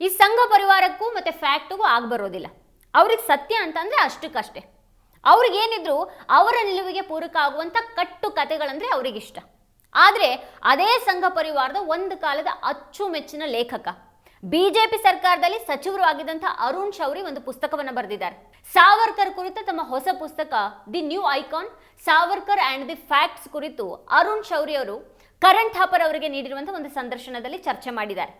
ಈ ಸಂಘ ಪರಿವಾರಕ್ಕೂ ಮತ್ತೆ ಫ್ಯಾಕ್ಟ್ಗೂ ಆಗ್ಬರೋದಿಲ್ಲ ಅವ್ರಿಗೆ ಸತ್ಯ ಅಂತಂದ್ರೆ ಅಷ್ಟಕ್ಕಷ್ಟೇ. ಅವ್ರಿಗೇನಿದ್ರು ಅವರ ನಿಲುವಿಗೆ ಪೂರಕ ಆಗುವಂಥ ಕಟ್ಟು ಕತೆಗಳಂದ್ರೆ ಅವ್ರಿಗಿಷ್ಟ ಆದರೆ ಅದೇ ಸಂಘ ಪರಿವಾರದ ಒಂದು ಕಾಲದ ಅಚ್ಚುಮೆಚ್ಚಿನ ಲೇಖಕ, ಬಿಜೆಪಿ ಸರ್ಕಾರದಲ್ಲಿ ಸಚಿವರು ಆಗಿದ್ದಂಥ ಅರುಣ್ ಶೌರಿ ಒಂದು ಪುಸ್ತಕವನ್ನು ಬರೆದಿದ್ದಾರೆ. ಸಾವರ್ಕರ್ ಕುರಿತ ತಮ್ಮ ಹೊಸ ಪುಸ್ತಕ, the new icon, Savarkar and the facts ಕುರಿತು ಅರುಣ್ ಶೌರಿ ಅವರು ಕರಣ್ ಥಾಪರ್ ಅವರಿಗೆ ನೀಡಿರುವಂಥ ಒಂದು ಸಂದರ್ಶನದಲ್ಲಿ ಚರ್ಚೆ ಮಾಡಿದ್ದಾರೆ.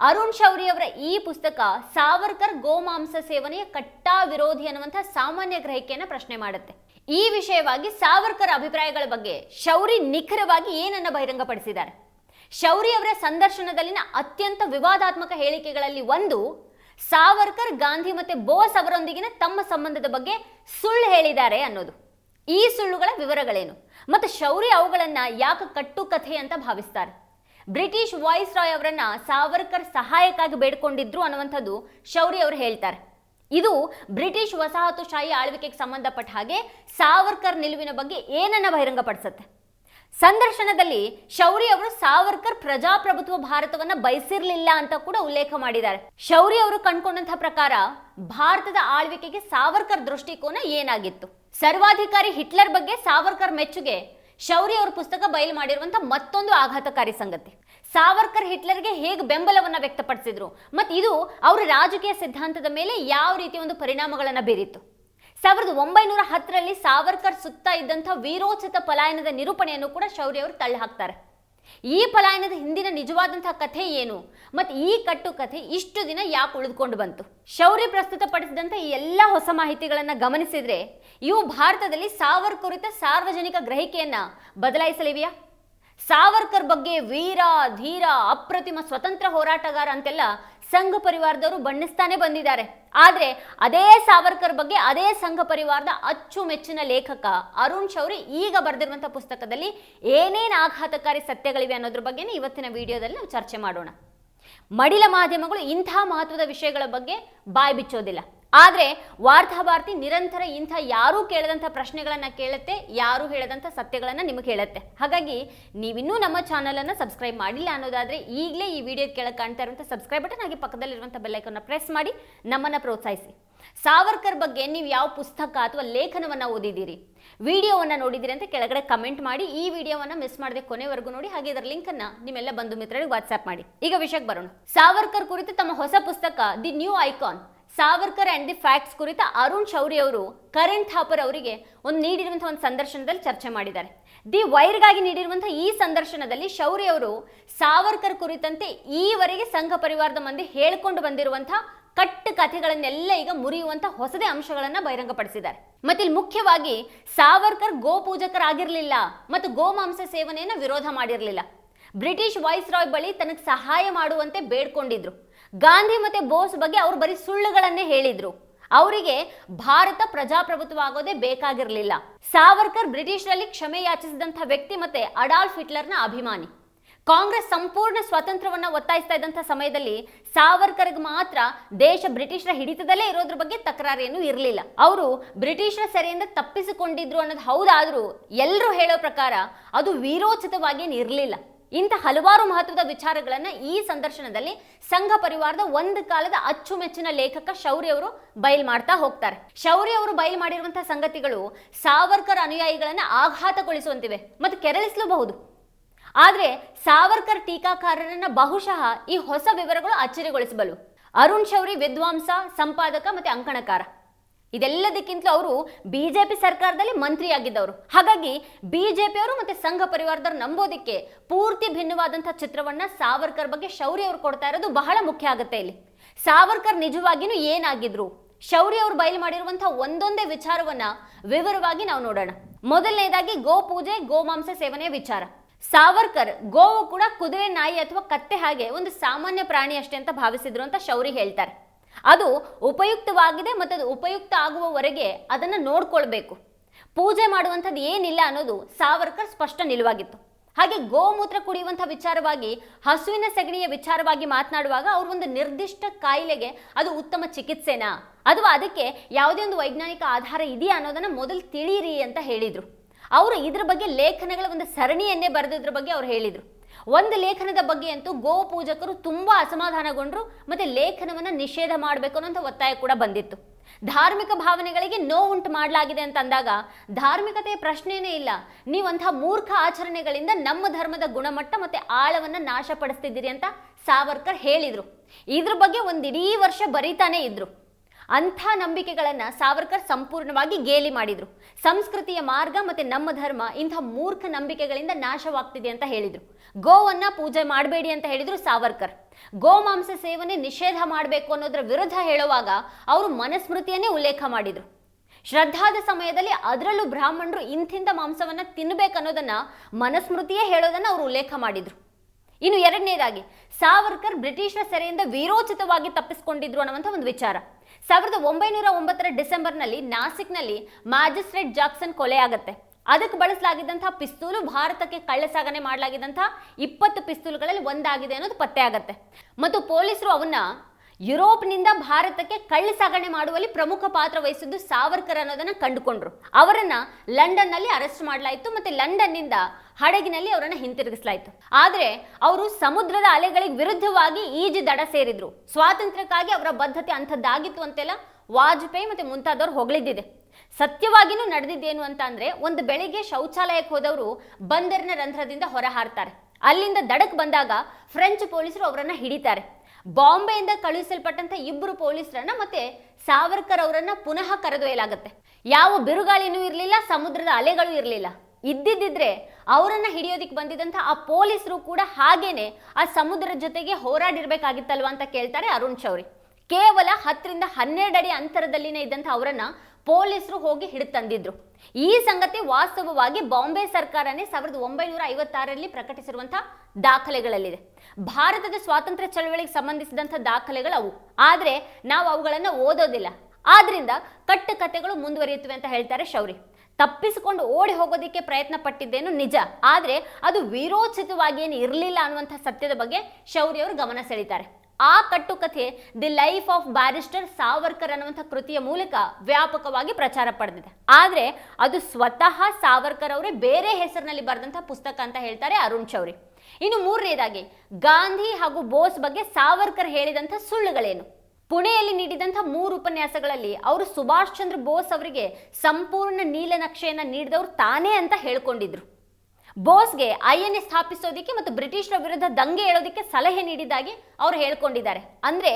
ಅರುಣ್ ಶೌರಿ ಅವರ ಈ ಪುಸ್ತಕ ಸಾವರ್ಕರ್ ಗೋಮಾಂಸ ಸೇವನೆಯ ಕಟ್ಟಾ ವಿರೋಧಿ ಅನ್ನುವಂಥ ಸಾಮಾನ್ಯ ಗ್ರಹಿಕೆಯನ್ನು ಪ್ರಶ್ನೆ ಮಾಡುತ್ತೆ. ಈ ವಿಷಯವಾಗಿ ಸಾವರ್ಕರ್ ಅಭಿಪ್ರಾಯಗಳ ಬಗ್ಗೆ ಶೌರಿ ನಿಖರವಾಗಿ ಏನನ್ನ ಬಹಿರಂಗಪಡಿಸಿದ್ದಾರೆ? ಶೌರಿ ಅವರ ಸಂದರ್ಶನದಲ್ಲಿನ ಅತ್ಯಂತ ವಿವಾದಾತ್ಮಕ ಹೇಳಿಕೆಗಳಲ್ಲಿ ಒಂದು, ಸಾವರ್ಕರ್ ಗಾಂಧಿ ಮತ್ತೆ ಬೋಸ್ ಅವರೊಂದಿಗಿನ ತಮ್ಮ ಸಂಬಂಧದ ಬಗ್ಗೆ ಸುಳ್ಳು ಹೇಳಿದ್ದಾರೆ ಅನ್ನೋದು. ಈ ಸುಳ್ಳುಗಳ ವಿವರಗಳೇನು? ಮತ್ತು ಶೌರಿ ಅವುಗಳನ್ನ ಯಾಕೆ ಕಟ್ಟು ಕಥೆ ಅಂತ ಭಾವಿಸ್ತಾರೆ? ಬ್ರಿಟಿಷ್ ವಾಯ್ಸ್ ರಾಯ್ ಅವರನ್ನ ಸಾವರ್ಕರ್ ಸಹಾಯಕ್ಕಾಗಿ ಬೇಡ್ಕೊಂಡಿದ್ರು ಅನ್ನುವಂಥದ್ದು ಶೌರಿ ಅವರು ಹೇಳ್ತಾರೆ. ಇದು ಬ್ರಿಟಿಷ್ ವಸಾಹತುಶಾಹಿ ಆಳ್ವಿಕೆಗೆ ಸಂಬಂಧಪಟ್ಟ ಹಾಗೆ ಸಾವರ್ಕರ್ ನಿಲುವಿನ ಬಗ್ಗೆ ಏನನ್ನ ಬಹಿರಂಗಪಡಿಸುತ್ತೆ? ಸಂದರ್ಶನದಲ್ಲಿ ಶೌರಿ ಅವರು ಸಾವರ್ಕರ್ ಪ್ರಜಾಪ್ರಭುತ್ವ ಭಾರತವನ್ನ ಬಯಸಿರ್ಲಿಲ್ಲ ಅಂತ ಕೂಡ ಉಲ್ಲೇಖ ಮಾಡಿದ್ದಾರೆ. ಶೌರಿ ಅವರು ಕಂಡುಕೊಂಡಂತಹ ಪ್ರಕಾರ ಭಾರತದ ಆಳ್ವಿಕೆಗೆ ಸಾವರ್ಕರ್ ದೃಷ್ಟಿಕೋನ ಏನಾಗಿತ್ತು? ಸರ್ವಾಧಿಕಾರಿ ಹಿಟ್ಲರ್ ಬಗ್ಗೆ ಸಾವರ್ಕರ್ ಮೆಚ್ಚುಗೆ ಶೌರಿ ಅವ್ರ ಪುಸ್ತಕ ಬಯಲು ಮಾಡಿರುವಂತ ಮತ್ತೊಂದು ಆಘಾತಕಾರಿ ಸಂಗತಿ. ಸಾವರ್ಕರ್ ಹಿಟ್ಲರ್ಗೆ ಹೇಗೆ ಬೆಂಬಲವನ್ನ ವ್ಯಕ್ತಪಡಿಸಿದ್ರು ಮತ್ತು ಇದು ಅವರ ರಾಜಕೀಯ ಸಿದ್ಧಾಂತದ ಮೇಲೆ ಯಾವ ರೀತಿ ಒಂದು ಪರಿಣಾಮಗಳನ್ನ ಬೀರಿತ್ತು. ಸಾವಿರದ ಒಂಬೈನೂರ ಹತ್ತರಲ್ಲಿ ಸಾವರ್ಕರ್ ಸುತ್ತ ಇದ್ದಂಥ ವೀರೋಚಿತ ಪಲಾಯನದ ನಿರೂಪಣೆಯನ್ನು ಕೂಡ ಶೌರ್ಯ ಅವರು ತಳ್ಳಿ ಹಾಕ್ತಾರೆ. ಈ ಪಲಾಯನದ ಹಿಂದಿನ ನಿಜವಾದಂತಹ ಕಥೆ ಏನು? ಮತ್ತು ಈ ಕಟ್ಟು ಕಥೆ ಇಷ್ಟು ದಿನ ಯಾಕೆ ಉಳಿದುಕೊಂಡು ಬಂತು? ಶೌರ್ಯ ಪ್ರಸ್ತುತಪಡಿಸಿದಂಥ ಈ ಎಲ್ಲ ಹೊಸ ಮಾಹಿತಿಗಳನ್ನು ಗಮನಿಸಿದ್ರೆ ಇವು ಭಾರತದಲ್ಲಿ ಸಾವರ್ ಕುರಿತ ಸಾರ್ವಜನಿಕ ಗ್ರಹಿಕೆಯನ್ನ ಬದಲಾಯಿಸಲಿವೆಯಾ? ಸಾವರ್ಕರ್ ಬಗ್ಗೆ ವೀರ, ಧೀರ, ಅಪ್ರತಿಮ ಸ್ವತಂತ್ರ ಹೋರಾಟಗಾರ ಅಂತೆಲ್ಲ ಸಂಘ ಪರಿವಾರದವರು ಬಣ್ಣಿಸ್ತಾನೆ ಬಂದಿದ್ದಾರೆ. ಆದರೆ ಅದೇ ಸಾವರ್ಕರ್ ಬಗ್ಗೆ ಅದೇ ಸಂಘ ಪರಿವಾರದ ಅಚ್ಚುಮೆಚ್ಚಿನ ಲೇಖಕ ಅರುಣ್ ಶೌರಿ ಈಗ ಬರೆದಿರುವಂಥ ಪುಸ್ತಕದಲ್ಲಿ ಏನೇನು ಆಘಾತಕಾರಿ ಸತ್ಯಗಳಿವೆ ಅನ್ನೋದ್ರ ಬಗ್ಗೆನೇ ಇವತ್ತಿನ ವಿಡಿಯೋದಲ್ಲಿ ನಾವು ಚರ್ಚೆ ಮಾಡೋಣ. ಮಡಿಲ ಮಾಧ್ಯಮಗಳು ಇಂಥ ಮಹತ್ವದ ವಿಷಯಗಳ ಬಗ್ಗೆ ಬಾಯಿ ಬಿಚ್ಚೋದಿಲ್ಲ. ಆದರೆ ವಾರ್ತಾಭಾರತಿ ನಿರಂತರ ಇಂಥ ಯಾರೂ ಕೇಳದಂಥ ಪ್ರಶ್ನೆಗಳನ್ನು ಕೇಳುತ್ತೆ, ಯಾರೂ ಹೇಳದಂಥ ಸತ್ಯಗಳನ್ನು ನಿಮಗೆ ಹೇಳುತ್ತೆ. ಹಾಗಾಗಿ ನೀವಿನ್ನೂ ನಮ್ಮ ಚಾನಲನ್ನು ಸಬ್ಸ್ಕ್ರೈಬ್ ಮಾಡಿಲ್ಲ ಅನ್ನೋದಾದರೆ ಈಗಲೇ ಈ ವಿಡಿಯೋ ಕೆಳಗೆ ಕಾಣ್ತಾ ಇರುವಂಥ ಸಬ್ಸ್ಕ್ರೈಬ್ ಬಟನ್ ಹಾಗೆ ಪಕ್ಕದಲ್ಲಿರುವಂಥ ಬೆಲ್ಲೈಕನ್ನ ಪ್ರೆಸ್ ಮಾಡಿ, ನಮ್ಮನ್ನು ಪ್ರೋತ್ಸಾಹಿಸಿ. ಸಾವರ್ಕರ್ ಬಗ್ಗೆ ನೀವು ಯಾವ ಪುಸ್ತಕ ಅಥವಾ ಲೇಖನವನ್ನು ಓದಿದ್ದೀರಿ, ವಿಡಿಯೋವನ್ನು ನೋಡಿದ್ದೀರಿ ಅಂತ ಕೆಳಗಡೆ ಕಮೆಂಟ್ ಮಾಡಿ, ಈ ವಿಡಿಯೋವನ್ನು ಮಿಸ್ ಮಾಡದೆ ಕೊನೆವರೆಗೂ ನೋಡಿ, ಹಾಗೆ ಇದರ ಲಿಂಕನ್ನು ನಿಮ್ಮೆಲ್ಲ ಬಂಧು ಮಿತ್ರರಿಗೆ ವಾಟ್ಸ್ಆಪ್ ಮಾಡಿ. ಈಗ ವಿಷಯಕ್ಕೆ ಬರೋಣ. ಸಾವರ್ಕರ್ ಕುರಿತು ತಮ್ಮ ಹೊಸ ಪುಸ್ತಕ the new icon Savarkar and the facts ಕುರಿತ ಅರುಣ್ ಶೌರಿ ಅವರು, ಕರಣ್ ಥಾಪರ್ ಅವರಿಗೆ ಒಂದು ನೀಡಿರುವಂತಹ ಒಂದು ಸಂದರ್ಶನದಲ್ಲಿ ಚರ್ಚೆ ಮಾಡಿದ್ದಾರೆ. ದಿ ವೈರ್ಗಾಗಿ ನೀಡಿರುವಂತಹ ಈ ಸಂದರ್ಶನದಲ್ಲಿ ಶೌರಿ ಅವರು, ಸಾವರ್ಕರ್ ಕುರಿತಂತೆ ಈವರೆಗೆ ಸಂಘ ಪರಿವಾರದ ಮಂದಿ ಹೇಳ್ಕೊಂಡು ಬಂದಿರುವಂತಹ ಕಟ್ಟು ಕಥೆಗಳನ್ನೆಲ್ಲ ಈಗ ಮುರಿಯುವಂತ ಹೊಸದೇ ಅಂಶಗಳನ್ನ ಬಹಿರಂಗಪಡಿಸಿದ್ದಾರೆ. ಮತ್ತೆ ಇಲ್ಲಿ ಮುಖ್ಯವಾಗಿ ಸಾವರ್ಕರ್ ಗೋ ಪೂಜಕರಾಗಿರ್ಲಿಲ್ಲ ಮತ್ತು ಗೋಮಾಂಸ ಸೇವನೆಯನ್ನು ವಿರೋಧ ಮಾಡಿರಲಿಲ್ಲ. ಬ್ರಿಟಿಷ್ ವಾಯ್ಸ್ ರಾಯ್ ಬಳಿ ತನಗೆ ಸಹಾಯ ಮಾಡುವಂತೆ ಬೇಡ್ಕೊಂಡಿದ್ರು. ಗಾಂಧಿ ಮತ್ತೆ ಬೋಸ್ ಬಗ್ಗೆ ಅವ್ರು ಬರೀ ಸುಳ್ಳುಗಳನ್ನೇ ಹೇಳಿದ್ರು. ಅವರಿಗೆ ಭಾರತ ಪ್ರಜಾಪ್ರಭುತ್ವ ಆಗೋದೇ ಬೇಕಾಗಿರಲಿಲ್ಲ. ಸಾವರ್ಕರ್ ಬ್ರಿಟಿಷರಲ್ಲಿ ಕ್ಷಮೆ ಯಾಚಿಸಿದಂಥ ವ್ಯಕ್ತಿ ಮತ್ತೆ ಅಡಾಲ್ಫ್ ಹಿಟ್ಲರ್ನ ಅಭಿಮಾನಿ. ಕಾಂಗ್ರೆಸ್ ಸಂಪೂರ್ಣ ಸ್ವಾತಂತ್ರ್ಯವನ್ನ ಒತ್ತಾಯಿಸ್ತಾ ಇದ್ದಂಥ ಸಮಯದಲ್ಲಿ ಸಾವರ್ಕರ್ಗೆ ಮಾತ್ರ ದೇಶ ಬ್ರಿಟಿಷರ ಹಿಡಿತದಲ್ಲೇ ಇರೋದ್ರ ಬಗ್ಗೆ ತಕರಾರೇನು ಇರಲಿಲ್ಲ. ಅವರು ಬ್ರಿಟಿಷರ ಸೆರೆಯಿಂದ ತಪ್ಪಿಸಿಕೊಂಡಿದ್ರು ಅನ್ನೋದು ಹೌದಾದ್ರೂ ಎಲ್ಲರೂ ಹೇಳೋ ಪ್ರಕಾರ ಅದು ವಿರೋಚಿತವಾಗಿ ಇರಲಿಲ್ಲ. ಇಂಥ ಹಲವಾರು ಮಹತ್ವದ ವಿಚಾರಗಳನ್ನು ಈ ಸಂದರ್ಶನದಲ್ಲಿ ಸಂಘ ಪರಿವಾರದ ಒಂದು ಕಾಲದ ಅಚ್ಚುಮೆಚ್ಚಿನ ಲೇಖಕ ಶೌರ್ಯ ಅವರು ಬಯಲ್ ಮಾಡ್ತಾ ಹೋಗ್ತಾರೆ. ಶೌರ್ಯ ಅವರು ಬಯಲ್ ಮಾಡಿರುವಂತಹ ಸಂಗತಿಗಳು ಸಾವರ್ಕರ್ ಅನುಯಾಯಿಗಳನ್ನ ಆಘಾತಗೊಳಿಸುವಂತಿವೆ ಮತ್ತು ಕೆರಳಿಸಲೂಬಹುದು. ಆದರೆ ಸಾವರ್ಕರ್ ಟೀಕಾಕಾರರನ್ನ ಬಹುಶಃ ಈ ಹೊಸ ವಿವರಗಳು ಅಚ್ಚರಿಗೊಳಿಸಬಲ್ಲು. ಅರುಣ್ ಶೌರಿ ವಿದ್ವಾಂಸ, ಸಂಪಾದಕ ಮತ್ತೆ ಅಂಕಣಕಾರ. ಇದೆಲ್ಲದಕ್ಕಿಂತಲೂ ಅವರು ಬಿಜೆಪಿ ಸರ್ಕಾರದಲ್ಲಿ ಮಂತ್ರಿಯಾಗಿದ್ದವರು. ಹಾಗಾಗಿ ಬಿಜೆಪಿಯವರು ಮತ್ತೆ ಸಂಘ ಪರಿವಾರದವ್ರು ನಂಬೋದಕ್ಕೆ ಪೂರ್ತಿ ಭಿನ್ನವಾದಂಥ ಚಿತ್ರವನ್ನ ಸಾವರ್ಕರ್ ಬಗ್ಗೆ ಶೌರ್ಯ ಅವರು ಕೊಡ್ತಾ ಇರೋದು ಬಹಳ ಮುಖ್ಯ ಆಗುತ್ತೆ ಇಲ್ಲಿ. ಸಾವರ್ಕರ್ ನಿಜವಾಗಿಯೂ ಏನಾಗಿದ್ರು? ಶೌರ್ಯ ಅವರು ಬಯಲು ಮಾಡಿರುವಂತಹ ಒಂದೊಂದೇ ವಿಚಾರವನ್ನ ವಿವರವಾಗಿ ನಾವು ನೋಡೋಣ. ಮೊದಲನೇದಾಗಿ ಗೋ ಪೂಜೆ ಗೋಮಾಂಸ ಸೇವನೆಯ ವಿಚಾರ. ಸಾವರ್ಕರ್ ಗೋವು ಕೂಡ ಕುದುರೆ ನಾಯಿ ಅಥವಾ ಕತ್ತೆ ಹಾಗೆ ಒಂದು ಸಾಮಾನ್ಯ ಪ್ರಾಣಿ ಅಷ್ಟೇ ಅಂತ ಭಾವಿಸಿದ್ರು ಅಂತ ಶೌರಿ ಹೇಳ್ತಾರೆ. ಅದು ಉಪಯುಕ್ತವಾಗಿದೆ ಮತ್ತು ಅದು ಉಪಯುಕ್ತ ಆಗುವವರೆಗೆ ಅದನ್ನು ನೋಡ್ಕೊಳ್ಬೇಕು. ಪೂಜೆ ಮಾಡುವಂಥದ್ದು ಏನಿಲ್ಲ ಅನ್ನೋದು ಸಾವರ್ಕರ್ ಸ್ಪಷ್ಟ ನಿಲುವಾಗಿತ್ತು. ಹಾಗೆ ಗೋಮೂತ್ರ ಕುಡಿಯುವಂಥ ವಿಚಾರವಾಗಿ, ಹಸುವಿನ ಸಗಣಿಯ ವಿಚಾರವಾಗಿ ಮಾತನಾಡುವಾಗ ಅವರು ಒಂದು ನಿರ್ದಿಷ್ಟ ಕಾಯಿಲೆಗೆ ಅದು ಉತ್ತಮ ಚಿಕಿತ್ಸೆನಾ? ಅಥವಾ ಅದಕ್ಕೆ ಯಾವುದೇ ಒಂದು ವೈಜ್ಞಾನಿಕ ಆಧಾರ ಇದೆಯಾ ಅನ್ನೋದನ್ನು ಮೊದಲು ತಿಳಿಯಿರಿ ಅಂತ ಹೇಳಿದರು. ಅವರು ಇದ್ರ ಬಗ್ಗೆ ಲೇಖನಗಳ ಒಂದು ಸರಣಿಯನ್ನೇ ಬರೆದಿದ್ರ ಬಗ್ಗೆ ಅವ್ರು ಹೇಳಿದರು. ಒಂದು ಲೇಖನದ ಬಗ್ಗೆ ಅಂತೂ ಗೋ ಪೂಜಕರು ತುಂಬಾ ಅಸಮಾಧಾನಗೊಂಡ್ರು, ಮತ್ತೆ ಲೇಖನವನ್ನ ನಿಷೇಧ ಮಾಡಬೇಕು ಅನ್ನೋಂಥ ಒತ್ತಾಯ ಕೂಡ ಬಂದಿತ್ತು. ಧಾರ್ಮಿಕ ಭಾವನೆಗಳಿಗೆ ನೋವುಂಟು ಮಾಡಲಾಗಿದೆ ಅಂತ ಅಂದಾಗ ಧಾರ್ಮಿಕತೆಯ ಪ್ರಶ್ನೆಯೇ ಇಲ್ಲ. ನೀವಂತಹ ಮೂರ್ಖ ಆಚರಣೆಗಳಿಂದ ನಮ್ಮ ಧರ್ಮದ ಗುಣಮಟ್ಟ ಮತ್ತೆ ಆಳವನ್ನ ನಾಶಪಡಿಸ್ತಿದ್ದೀರಿ ಅಂತ ಸಾವರ್ಕರ್ ಹೇಳಿದರು. ಇದ್ರ ಬಗ್ಗೆ ಒಂದಿಡೀ ವರ್ಷ ಬರೀತಾನೆ ಇದ್ರು. ಅಂಥ ನಂಬಿಕೆಗಳನ್ನ ಸಾವರ್ಕರ್ ಸಂಪೂರ್ಣವಾಗಿ ಗೇಲಿ ಮಾಡಿದ್ರು. ಸಂಸ್ಕೃತಿಯ ಮಾರ್ಗ ಮತ್ತೆ ನಮ್ಮ ಧರ್ಮ ಇಂಥ ಮೂರ್ಖ ನಂಬಿಕೆಗಳಿಂದ ನಾಶವಾಗ್ತಿದೆ ಅಂತ ಹೇಳಿದ್ರು. ಗೋವನ್ನ ಪೂಜೆ ಮಾಡಬೇಡಿ ಅಂತ ಹೇಳಿದರು ಸಾವರ್ಕರ್. ಗೋಮಾಂಸ ಸೇವನೆ ನಿಷೇಧ ಮಾಡಬೇಕು ಅನ್ನೋದ್ರ ವಿರುದ್ಧ ಹೇಳುವಾಗ ಅವರು ಮನಸ್ಮೃತಿಯನ್ನೇ ಉಲ್ಲೇಖ ಮಾಡಿದ್ರು. ಶ್ರದ್ಧಾದ ಸಮಯದಲ್ಲಿ ಅದರಲ್ಲೂ ಬ್ರಾಹ್ಮಣರು ಇಂಥಿಂಥ ಮಾಂಸವನ್ನ ತಿನ್ನಬೇಕನ್ನೋದನ್ನು ಮನಸ್ಮೃತಿಯೇ ಹೇಳೋದನ್ನ ಅವರು ಉಲ್ಲೇಖ ಮಾಡಿದ್ರು. ಇನ್ನು ಎರಡನೇದಾಗಿ, ಸಾವರ್ಕರ್ ಬ್ರಿಟಿಷರ ಸೆರೆಯಿಂದ ವಿರೋಚಿತವಾಗಿ ತಪ್ಪಿಸಿಕೊಂಡಿದ್ರು ಅನ್ನುವಂಥ ಒಂದು ವಿಚಾರ. ಸಾವಿರದ ಒಂಬೈನೂರ ಒಂಬತ್ತರ ಡಿಸೆಂಬರ್ನಲ್ಲಿ ನಾಸಿಕ್ನಲ್ಲಿ ಮ್ಯಾಜಿಸ್ಟ್ರೇಟ್ ಜಾಕ್ಸನ್ ಕೊಲೆಯಾಗತ್ತೆ. ಅದಕ್ಕೆ ಬಳಸಲಾಗಿದ್ದಂತಹ ಪಿಸ್ತೂಲು ಭಾರತಕ್ಕೆ ಕಳ್ಳಸಾಗಣೆ ಮಾಡಲಾಗಿದ್ದಂತಹ ಇಪ್ಪತ್ತು ಪಿಸ್ತೂಲ್ಗಳಲ್ಲಿ ಒಂದಾಗಿದೆ ಅನ್ನೋದು ಪತ್ತೆ ಆಗತ್ತೆ ಮತ್ತು ಪೊಲೀಸರು ಅವನ್ನ ಯುರೋಪ್ನಿಂದ ಭಾರತಕ್ಕೆ ಕಳ್ಳ ಸಾಗಣೆ ಮಾಡುವಲ್ಲಿ ಪ್ರಮುಖ ಪಾತ್ರ ವಹಿಸಿದ್ದು ಸಾವರ್ಕರ್ ಅನ್ನೋದನ್ನ ಕಂಡುಕೊಂಡ್ರು. ಅವರನ್ನ ಲಂಡನ್ನಲ್ಲಿ ಅರೆಸ್ಟ್ ಮಾಡಲಾಯಿತು. ಮತ್ತೆ ಲಂಡನ್ನಿಂದ ಹಡಗಿನಲ್ಲಿ ಅವರನ್ನ ಹಿಂತಿರುಗಿಸಲಾಯಿತು. ಆದರೆ ಅವರು ಸಮುದ್ರದ ಅಲೆಗಳಿಗೆ ವಿರುದ್ಧವಾಗಿ ಈಜು ದಡ ಸೇರಿದ್ರು. ಸ್ವಾತಂತ್ರ್ಯಕ್ಕಾಗಿ ಅವರ ಬದ್ಧತೆ ಅಂಥದ್ದಾಗಿತ್ತು ಅಂತೆಲ್ಲ ವಾಜಪೇಯಿ ಮತ್ತೆ ಮುಂತಾದವ್ರು ಹೊಗಳಿದ್ದಿದೆ. ಸತ್ಯವಾಗಿನೂ ನಡೆದಿದ್ದೇನು ಅಂತ ಅಂದ್ರೆ ಒಂದು ಬೆಳಿಗ್ಗೆ ಶೌಚಾಲಯಕ್ಕೆ ಹೋದವರು ಬಂದರಿನ ರಂಧ್ರದಿಂದ ಹೊರ ಹಾರ್ತಾರೆ. ಅಲ್ಲಿಂದ ದಡಕ್ ಬಂದಾಗ ಫ್ರೆಂಚ್ ಪೊಲೀಸರು ಅವರನ್ನ ಹಿಡಿತಾರೆ. ಬಾಂಬೆಯಿಂದ ಕಳುಹಿಸಲ್ಪಟ್ಟಂತ ಇಬ್ಬರು ಪೊಲೀಸರನ್ನ ಮತ್ತೆ ಸಾವರ್ಕರ್ ಅವರನ್ನ ಪುನಃ ಕರೆದೊಯ್ಯಲಾಗುತ್ತೆ. ಯಾವ ಬಿರುಗಾಳಿನೂ ಇರಲಿಲ್ಲ, ಸಮುದ್ರದ ಅಲೆಗಳು ಇರಲಿಲ್ಲ. ಇದ್ದಿದ್ದಿದ್ರೆ ಅವರನ್ನ ಹಿಡಿಯೋದಿಕ್ ಬಂದಿದ್ದಂಥ ಆ ಪೊಲೀಸರು ಕೂಡ ಹಾಗೇನೆ ಆ ಸಮುದ್ರದ ಜೊತೆಗೆ ಹೋರಾಡಿರ್ಬೇಕಾಗಿತ್ತಲ್ವಾ ಅಂತ ಕೇಳ್ತಾರೆ ಅರುಣ್ ಚೌರಿ. ಕೇವಲ ಹತ್ತರಿಂದ ಹನ್ನೆರಡು ಅಡಿ ಅಂತರದಲ್ಲಿನೇ ಇದ್ದಂಥ ಅವರನ್ನ ಪೊಲೀಸರು ಹೋಗಿ ಹಿಡಿದು ತಂದಿದ್ರು. ಈ ಸಂಗತಿ ವಾಸ್ತವವಾಗಿ ಬಾಂಬೆ ಸರ್ಕಾರನೇ ಸಾವಿರದ ಒಂಬೈನೂರ ಐವತ್ತಾರರಲ್ಲಿ ಪ್ರಕಟಿಸಿರುವಂತಹ ದಾಖಲೆಗಳಲ್ಲಿದೆ. ಭಾರತದ ಸ್ವಾತಂತ್ರ್ಯ ಚಳವಳಿಗೆ ಸಂಬಂಧಿಸಿದಂಥ ದಾಖಲೆಗಳು ಅವು. ಆದ್ರೆ ನಾವು ಅವುಗಳನ್ನು ಓದೋದಿಲ್ಲ. ಆದ್ರಿಂದ ಕಟ್ಟು ಕಥೆಗಳು ಮುಂದುವರಿಯುತ್ತವೆ ಅಂತ ಹೇಳ್ತಾರೆ ಶೌರಿ. ತಪ್ಪಿಸಿಕೊಂಡು ಓಡಿ ಹೋಗೋದಕ್ಕೆ ಪ್ರಯತ್ನ ಪಟ್ಟಿದ್ದೇನು ನಿಜ. ಆದರೆ ಅದು ವೀರೋಚಿತವಾಗಿ ಇರಲಿಲ್ಲ ಅನ್ನುವಂಥ ಸತ್ಯದ ಬಗ್ಗೆ ಶೌರಿ ಅವರು ಗಮನ ಸೆಳೀತಾರೆ. ಆ ಕಟ್ಟುಕಥೆ the life of barrister Savarkar ಅನ್ನುವಂಥ ಕೃತಿಯ ಮೂಲಕ ವ್ಯಾಪಕವಾಗಿ ಪ್ರಚಾರ ಪಡೆದಿದೆ. ಆದರೆ ಅದು ಸ್ವತಃ ಸಾವರ್ಕರ್ ಅವರೇ ಬೇರೆ ಹೆಸರಿನಲ್ಲಿ ಬರೆದಂಥ ಪುಸ್ತಕ ಅಂತ ಹೇಳ್ತಾರೆ ಅರುಣ್ ಚೌರಿ. ಇನ್ನು ಮೂರನೇದಾಗಿ ಗಾಂಧಿ ಹಾಗೂ ಬೋಸ್ ಬಗ್ಗೆ ಸಾವರ್ಕರ್ ಹೇಳಿದಂಥ ಸುಳ್ಳುಗಳೇನು? ಪುಣೆಯಲ್ಲಿ ನೀಡಿದಂಥ ಮೂರು ಉಪನ್ಯಾಸಗಳಲ್ಲಿ ಅವರು ಸುಭಾಷ್ ಚಂದ್ರ ಬೋಸ್ ಅವರಿಗೆ ಸಂಪೂರ್ಣ ನೀಲನಕ್ಷೆಯನ್ನು ನೀಡಿದವರು ತಾನೇ ಅಂತ ಹೇಳ್ಕೊಂಡಿದ್ರು. ಬೋಸ್ಗೆ ಐ ಎನ್ ಎ ಸ್ಥಾಪಿಸೋದಿಕ್ಕೆ ಮತ್ತು ಬ್ರಿಟಿಷರ ವಿರುದ್ಧ ದಂಗೆ ಏಳೋದಿಕ್ಕೆ ಸಲಹೆ ನೀಡಿದ್ದಾಗಿ ಅವ್ರು ಹೇಳ್ಕೊಂಡಿದ್ದಾರೆ. ಅಂದ್ರೆ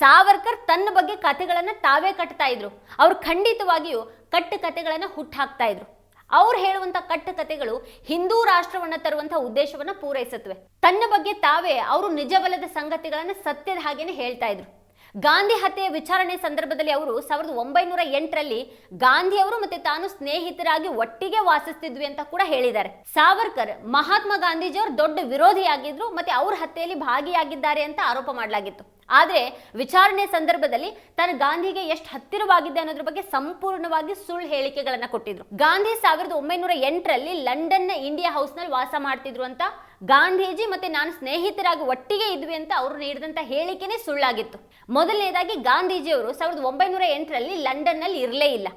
ಸಾವರ್ಕರ್ ತನ್ನ ಬಗ್ಗೆ ಕಥೆಗಳನ್ನು ತಾವೇ ಕಟ್ತಾ ಇದ್ರು. ಅವ್ರು ಖಂಡಿತವಾಗಿಯೂ ಕಟ್ಟು ಕಥೆಗಳನ್ನು ಹುಟ್ಟಾಕ್ತಾ ಇದ್ರು. ಅವ್ರು ಹೇಳುವಂಥ ಕಟ್ಟು ಕಥೆಗಳು ಹಿಂದೂ ರಾಷ್ಟ್ರವನ್ನ ತರುವಂಥ ಉದ್ದೇಶವನ್ನ ಪೂರೈಸುತ್ತವೆ. ತನ್ನ ಬಗ್ಗೆ ತಾವೇ ಅವರು ನಿಜವಲ್ಲದ ಸಂಗತಿಗಳನ್ನು ಸತ್ಯದ ಹಾಗೇನೆ ಹೇಳ್ತಾ ಇದ್ರು. ಗಾಂಧಿ ಹತ್ಯೆಯ ವಿಚಾರಣೆ ಸಂದರ್ಭದಲ್ಲಿ ಅವರು ಸಾವಿರದ ಒಂಬೈನೂರ ಎಂಟರಲ್ಲಿ ಗಾಂಧಿ ಅವರು ಮತ್ತೆ ತಾನು ಸ್ನೇಹಿತರಾಗಿ ಒಟ್ಟಿಗೆ ವಾಸಿಸ್ತಿದ್ವಿ ಅಂತ ಕೂಡ ಹೇಳಿದ್ದಾರೆ. ಸಾವರ್ಕರ್, ಮಹಾತ್ಮ ಗಾಂಧೀಜಿ ಅವರು ದೊಡ್ಡ ವಿರೋಧಿಯಾಗಿದ್ರು ಮತ್ತೆ ಅವ್ರ ಹತ್ಯೆಯಲ್ಲಿ ಭಾಗಿಯಾಗಿದ್ದಾರೆ ಅಂತ ಆರೋಪ ಮಾಡಲಾಗಿತ್ತು. ಆದರೆ ವಿಚಾರಣೆ ಸಂದರ್ಭದಲ್ಲಿ ತಾನು ಗಾಂಧಿಗೆ ಎಷ್ಟು ಹತ್ತಿರವಾಗಿದೆ ಅನ್ನೋದ್ರ ಬಗ್ಗೆ ಸಂಪೂರ್ಣವಾಗಿ ಸುಳ್ಳು ಹೇಳಿಕೆಗಳನ್ನ ಕೊಟ್ಟಿದ್ರು. ಗಾಂಧಿ ಸಾವಿರದ ಒಂಬೈನೂರ ಎಂಟರಲ್ಲಿ ಲಂಡನ್ನ ಇಂಡಿಯಾ ಹೌಸ್ನಲ್ಲಿ ವಾಸ ಮಾಡ್ತಿದ್ರು ಅಂತ ಗಾಂಧೀಜಿ ಮತ್ತೆ ನಾನು ಸ್ನೇಹಿತರಾಗಿ ಒಟ್ಟಿಗೆ ಇದ್ವಿ ಅಂತ ಅವರು ನೀಡಿದಂತ ಹೇಳಿಕೆನೇ ಸುಳ್ಳಾಗಿತ್ತು. ಮೊದಲನೇದಾಗಿ ಗಾಂಧೀಜಿಯವರು ಸಾವಿರದ ಒಂಬೈನೂರ ಎಂಟರಲ್ಲಿ ಲಂಡನ್ನಲ್ಲಿ ಇರಲೇ ಇಲ್ಲ.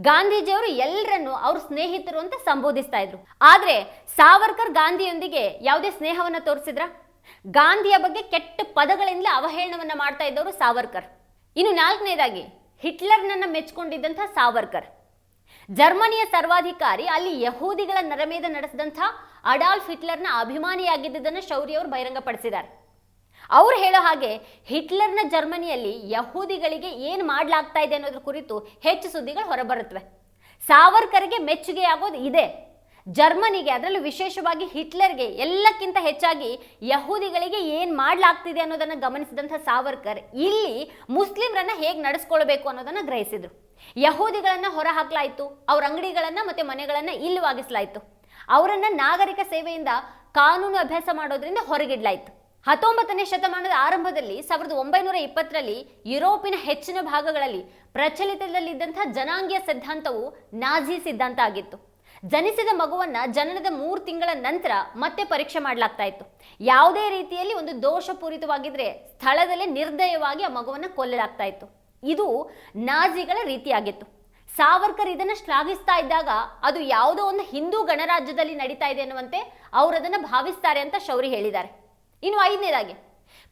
ಗಾಂಧೀಜಿಯವರು ಎಲ್ಲರನ್ನು ಅವ್ರ ಸ್ನೇಹಿತರು ಅಂತ ಸಂಬೋಧಿಸ್ತಾ ಇದ್ರು. ಆದ್ರೆ ಸಾವರ್ಕರ್ ಗಾಂಧಿಯೊಂದಿಗೆ ಯಾವುದೇ ಸ್ನೇಹವನ್ನ ತೋರಿಸಿದ್ರ? ಗಾಂಧಿಯ ಬಗ್ಗೆ ಕೆಟ್ಟ ಪದಗಳಿಂದಲೇ ಅವಹೇಳನವನ್ನ ಮಾಡ್ತಾ ಇದ್ದವರು ಸಾವರ್ಕರ್. ಇನ್ನು ನಾಲ್ಕನೇದಾಗಿ ಹಿಟ್ಲರ್ನನ್ನ ಮೆಚ್ಕೊಂಡಿದ್ದಂಥ ಸಾವರ್ಕರ್. ಜರ್ಮನಿಯ ಸರ್ವಾಧಿಕಾರಿ, ಅಲ್ಲಿ ಯಹೂದಿಗಳ ನರಮೇದ ನಡೆಸಿದಂಥ ಅಡಾಲ್ಫ್ ಹಿಟ್ಲರ್ನ ಅಭಿಮಾನಿಯಾಗಿದ್ದುದನ್ನು ಶೌರ್ಯ ಅವರು ಬಹಿರಂಗಪಡಿಸಿದ್ದಾರೆ. ಅವ್ರು ಹೇಳೋ ಹಾಗೆ ಹಿಟ್ಲರ್ನ ಜರ್ಮನಿಯಲ್ಲಿ ಯಹೂದಿಗಳಿಗೆ ಏನು ಮಾಡಲಾಗ್ತಾ ಇದೆ ಅನ್ನೋದ್ರ ಕುರಿತು ಹೆಚ್ಚು ಸುದ್ದಿಗಳು ಹೊರಬರುತ್ತವೆ ಸಾವರ್ಕರ್ಗೆ ಮೆಚ್ಚುಗೆ ಆಗೋದು ಇದೆ. ಜರ್ಮನಿಗೆ ಅದರಲ್ಲೂ ವಿಶೇಷವಾಗಿ ಹಿಟ್ಲರ್ಗೆ ಎಲ್ಲಕ್ಕಿಂತ ಹೆಚ್ಚಾಗಿ ಯಹೂದಿಗಳಿಗೆ ಏನು ಮಾಡಲಾಗ್ತಿದೆ ಅನ್ನೋದನ್ನು ಗಮನಿಸಿದಂಥ ಸಾವರ್ಕರ್ ಇಲ್ಲಿ ಮುಸ್ಲಿಮ್ರನ್ನ ಹೇಗೆ ನಡೆಸ್ಕೊಳ್ಬೇಕು ಅನ್ನೋದನ್ನು ಗ್ರಹಿಸಿದರು. ಯಹೂದಿಗಳನ್ನ ಹೊರ ಹಾಕ್ಲಾಯ್ತು ಅವ್ರ ಅಂಗಡಿಗಳನ್ನ ಮತ್ತೆ ಮನೆಗಳನ್ನ ಇಲ್ಲವಾಗಿಸಲಾಯ್ತು. ಅವರನ್ನ ನಾಗರಿಕ ಸೇವೆಯಿಂದ ಕಾನೂನು ಅಭ್ಯಾಸ ಮಾಡೋದ್ರಿಂದ ಹೊರಗಿಡ್ಲಾಯ್ತು. ಹತ್ತೊಂಬತ್ತನೇ ಶತಮಾನದ ಆರಂಭದಲ್ಲಿ ಸಾವಿರದ ಒಂಬೈನೂರ ಇಪ್ಪತ್ತರಲ್ಲಿ ಯುರೋಪಿನ ಹೆಚ್ಚಿನ ಭಾಗಗಳಲ್ಲಿ ಪ್ರಚಲಿತದಲ್ಲಿದ್ದಂಥ ಜನಾಂಗೀಯ ಸಿದ್ಧಾಂತವು ನಾಜಿ ಸಿದ್ಧಾಂತ ಆಗಿತ್ತು. ಜನಿಸಿದ ಮಗುವನ್ನ ಜನನದ ಮೂರು ತಿಂಗಳ ನಂತರ ಮತ್ತೆ ಪರೀಕ್ಷೆ ಮಾಡಲಾಗ್ತಾ ಇತ್ತು ಯಾವುದೇ ರೀತಿಯಲ್ಲಿ ಒಂದು ದೋಷಪೂರಿತವಾಗಿದ್ರೆ ಸ್ಥಳದಲ್ಲೇ ನಿರ್ದಯವಾಗಿ ಆ ಮಗುವನ್ನ ಕೊಲ್ಲಲಾಗ್ತಾ ಇತ್ತು ಇದು ನಾಜಿಗಳ ರೀತಿಯಾಗಿತ್ತು. ಸಾವರ್ಕರ್ ಇದನ್ನ ಶ್ಲಾಘಿಸ್ತಾ ಇದ್ದಾಗ ಅದು ಯಾವುದೋ ಒಂದು ಹಿಂದೂ ಗಣರಾಜ್ಯದಲ್ಲಿ ನಡೀತಾ ಇದೆ ಅನ್ನುವಂತೆ ಅವರು ಅದನ್ನ ಭಾವಿಸ್ತಾರೆ ಅಂತ ಶೌರಿ ಹೇಳಿದ್ದಾರೆ. ಇನ್ನು ಐದನೇದಾಗಿ,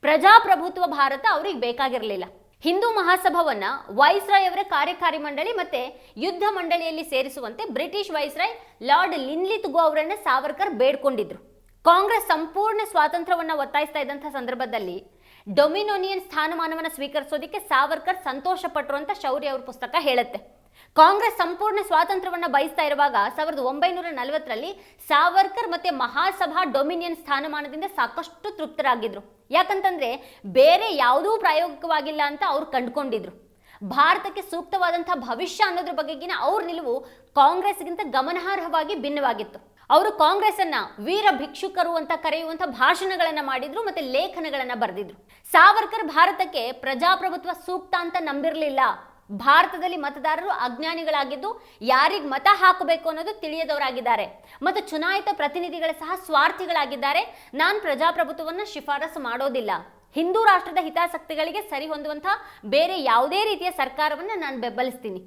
ಪ್ರಜಾಪ್ರಭುತ್ವ ಭಾರತ ಅವ್ರಿಗೆ ಬೇಕಾಗಿರಲಿಲ್ಲ. ಹಿಂದೂ ಮಹಾಸಭಾವನ್ನ ವೈಸ್ರಾಯ್ ಅವರ ಕಾರ್ಯಕಾರಿ ಮಂಡಳಿ ಮತ್ತೆ ಯುದ್ಧ ಮಂಡಳಿಯಲ್ಲಿ ಸೇರಿಸುವಂತೆ ಬ್ರಿಟಿಷ್ ವೈಸ್ರಾಯ್ ಲಾರ್ಡ್ ಲಿನ್ಲಿತ್ಗೋ ಅವರನ್ನ ಸಾವರ್ಕರ್ ಬೇಡ್ಕೊಂಡಿದ್ರು. ಕಾಂಗ್ರೆಸ್ ಸಂಪೂರ್ಣ ಸ್ವಾತಂತ್ರ್ಯವನ್ನ ಒತ್ತಾಯಿಸ್ತಾ ಇದ್ದಂಥ ಸಂದರ್ಭದಲ್ಲಿ ಡೊಮಿನೋನಿಯನ್ ಸ್ಥಾನಮಾನವನ್ನ ಸ್ವೀಕರಿಸೋದಕ್ಕೆ ಸಾವರ್ಕರ್ ಸಂತೋಷ ಪಟ್ಟರು ಅಂತ ಶೌರ್ಯ ಅವ್ರ ಪುಸ್ತಕ ಹೇಳುತ್ತೆ. ಕಾಂಗ್ರೆಸ್ ಸಂಪೂರ್ಣ ಸ್ವಾತಂತ್ರ್ಯವನ್ನು ಬಯಸ್ತಾ ಇರುವಾಗ ಸಾವಿರದ ಒಂಬೈನೂರ ನಲವತ್ತರಲ್ಲಿ ಸಾವರ್ಕರ್ ಮತ್ತೆ ಮಹಾಸಭಾ ಡೊಮಿನಿಯನ್ ಸ್ಥಾನಮಾನದಿಂದ ಸಾಕಷ್ಟು ತೃಪ್ತರಾಗಿದ್ರು. ಯಾಕಂತಂದ್ರೆ ಬೇರೆ ಯಾವುದೂ ಪ್ರಾಯೋಗಿಕವಾಗಿಲ್ಲ ಅಂತ ಅವ್ರು ಕಂಡುಕೊಂಡಿದ್ರು. ಭಾರತಕ್ಕೆ ಸೂಕ್ತವಾದಂತಹ ಭವಿಷ್ಯ ಅನ್ನೋದ್ರ ಬಗೆಗಿನ ಅವ್ರ ನಿಲುವು ಕಾಂಗ್ರೆಸ್ಗಿಂತ ಗಮನಾರ್ಹವಾಗಿ ಭಿನ್ನವಾಗಿತ್ತು. ಅವರು ಕಾಂಗ್ರೆಸ್ ಅನ್ನ ವೀರ ಭಿಕ್ಷುಕರು ಅಂತ ಕರೆಯುವಂತ ಭಾಷಣಗಳನ್ನ ಮಾಡಿದ್ರು ಮತ್ತೆ ಲೇಖನಗಳನ್ನ ಬರೆದಿದ್ರು. ಸಾವರ್ಕರ್ ಭಾರತಕ್ಕೆ ಪ್ರಜಾಪ್ರಭುತ್ವ ಸೂಕ್ತ ಅಂತ ನಂಬಿರಲಿಲ್ಲ. ಭಾರತದಲ್ಲಿ ಮತದಾರರು ಅಜ್ಞಾನಿಗಳಾಗಿದ್ದು ಯಾರಿಗೆ ಮತ ಹಾಕಬೇಕು ಅನ್ನೋದು ತಿಳಿಯದವರಾಗಿದ್ದಾರೆ. ಮತ್ತು ಚುನಾಯಿತ ಪ್ರತಿನಿಧಿಗಳ ಸಹ ಸ್ವಾರ್ಥಿಗಳಾಗಿದ್ದಾರೆ. ನಾನು ಪ್ರಜಾಪ್ರಭುತ್ವವನ್ನು ಶಿಫಾರಸು ಮಾಡೋದಿಲ್ಲ. ಹಿಂದೂ ರಾಷ್ಟ್ರದ ಹಿತಾಸಕ್ತಿಗಳಿಗೆ ಸರಿ ಹೊಂದುವಂತಹ ಬೇರೆ ಯಾವುದೇ ರೀತಿಯ ಸರ್ಕಾರವನ್ನು ನಾನು ಬೆಂಬಲಿಸ್ತೀನಿ.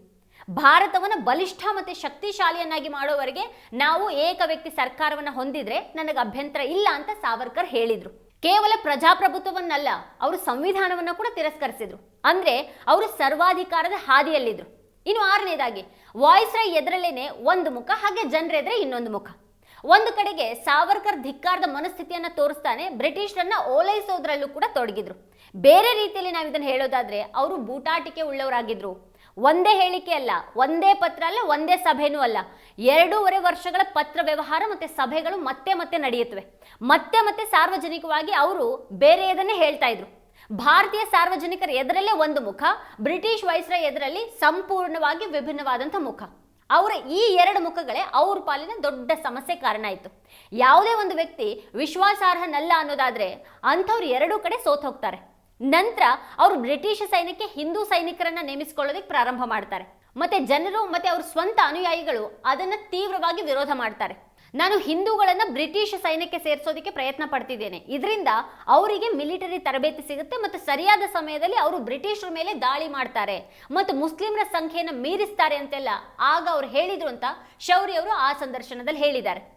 ಭಾರತವನ್ನು ಬಲಿಷ್ಠ ಮತ್ತು ಶಕ್ತಿಶಾಲಿಯನ್ನಾಗಿ ಮಾಡೋವರೆಗೆ ನಾವು ಏಕ ವ್ಯಕ್ತಿ ಸರ್ಕಾರವನ್ನು ಹೊಂದಿದ್ರೆ ನನಗೆ ಅಭ್ಯಂತರ ಇಲ್ಲ ಅಂತ ಸಾವರ್ಕರ್ ಹೇಳಿದ್ರು. ಕೇವಲ ಪ್ರಜಾಪ್ರಭುತ್ವವನ್ನಲ್ಲ, ಅವರು ಸಂವಿಧಾನವನ್ನು ಕೂಡ ತಿರಸ್ಕರಿಸಿದ್ರು. ಅಂದ್ರೆ ಅವರು ಸರ್ವಾಧಿಕಾರದ ಹಾದಿಯಲ್ಲಿದ್ರು. ಇನ್ನು ಆರನೇದಾಗಿ, ವಾಯ್ಸ್ರಾಯ್ ಎದುರಲ್ಲೇನೆ ಒಂದು ಮುಖ, ಹಾಗೆ ಜನರೆದ್ರೆ ಇನ್ನೊಂದು ಮುಖ. ಒಂದು ಕಡೆಗೆ ಸಾವರ್ಕರ್ ಧಿಕ್ಕಾರದ ಮನಸ್ಥಿತಿಯನ್ನ ತೋರಿಸ್ತಾನೆ, ಬ್ರಿಟಿಷರನ್ನ ಓಲೈಸೋದ್ರಲ್ಲೂ ಕೂಡ ತೊಡಗಿದ್ರು. ಬೇರೆ ರೀತಿಯಲ್ಲಿ ನಾವು ಇದನ್ನ ಹೇಳೋದಾದ್ರೆ, ಅವರು ಬೂಟಾಟಿಕೆ ಉಳ್ಳವರಾಗಿದ್ರು. ಒಂದೇ ಹೇಳಿಕೆ ಅಲ್ಲ, ಒಂದೇ ಪತ್ರ ಅಲ್ಲ, ಒಂದೇ ಸಭೆನೂ ಅಲ್ಲ. ಎರಡೂವರೆ ವರ್ಷಗಳ ಪತ್ರ ವ್ಯವಹಾರ ಮತ್ತೆ ಸಭೆಗಳು ಮತ್ತೆ ಮತ್ತೆ ನಡೆಯುತ್ತವೆ. ಮತ್ತೆ ಮತ್ತೆ ಸಾರ್ವಜನಿಕವಾಗಿ ಅವರು ಬೇರೆಯದನ್ನೇ ಹೇಳ್ತಾ ಇದ್ರು. ಭಾರತೀಯ ಸಾರ್ವಜನಿಕರ ಎದುರಲ್ಲೇ ಒಂದು ಮುಖ, ಬ್ರಿಟಿಷ್ ವೈಸ್ರ ಎದುರಲ್ಲಿ ಸಂಪೂರ್ಣವಾಗಿ ವಿಭಿನ್ನವಾದಂಥ ಮುಖ. ಅವರ ಈ ಎರಡು ಮುಖಗಳೇ ಅವ್ರ ಪಾಲಿನ ದೊಡ್ಡ ಸಮಸ್ಯೆ ಕಾರಣ ಆಯಿತು. ಯಾವುದೇ ಒಂದು ವ್ಯಕ್ತಿ ವಿಶ್ವಾಸಾರ್ಹನಲ್ಲ ಅನ್ನೋದಾದ್ರೆ ಅಂಥವ್ರು ಎರಡೂ ಕಡೆ ಸೋತ್ ಹೋಗ್ತಾರೆ ನಂತರ ಅವರು ಬ್ರಿಟಿಷ್ ಸೈನ್ಯಕ್ಕೆ ಹಿಂದೂ ಸೈನಿಕರನ್ನ ನೇಮಿಸಿಕೊಳ್ಳೋದಕ್ಕೆ ಪ್ರಾರಂಭ ಮಾಡ್ತಾರೆ. ಮತ್ತೆ ಜನರು ಮತ್ತೆ ಅವ್ರ ಸ್ವಂತ ಅನುಯಾಯಿಗಳು ಅದನ್ನ ತೀವ್ರವಾಗಿ ವಿರೋಧ ಮಾಡ್ತಾರೆ. ನಾನು ಹಿಂದೂಗಳನ್ನ ಬ್ರಿಟಿಷ್ ಸೈನ್ಯಕ್ಕೆ ಸೇರಿಸೋದಕ್ಕೆ ಪ್ರಯತ್ನ ಪಡ್ತಿದ್ದೇನೆ. ಇದರಿಂದ ಅವರಿಗೆ ಮಿಲಿಟರಿ ತರಬೇತಿ ಸಿಗುತ್ತೆ ಮತ್ತು ಸರಿಯಾದ ಸಮಯದಲ್ಲಿ ಅವರು ಬ್ರಿಟಿಷರ ಮೇಲೆ ದಾಳಿ ಮಾಡ್ತಾರೆ ಮತ್ತು ಮುಸ್ಲಿಮರ ಸಂಖ್ಯೆಯನ್ನು ಮೀರಿಸ್ತಾರೆ ಅಂತೆಲ್ಲ ಆಗ ಅವ್ರು ಹೇಳಿದ್ರು ಅಂತ ಶೌರಿ ಅವರು ಆ ಸಂದರ್ಶನದಲ್ಲಿ ಹೇಳಿದ್ದಾರೆ.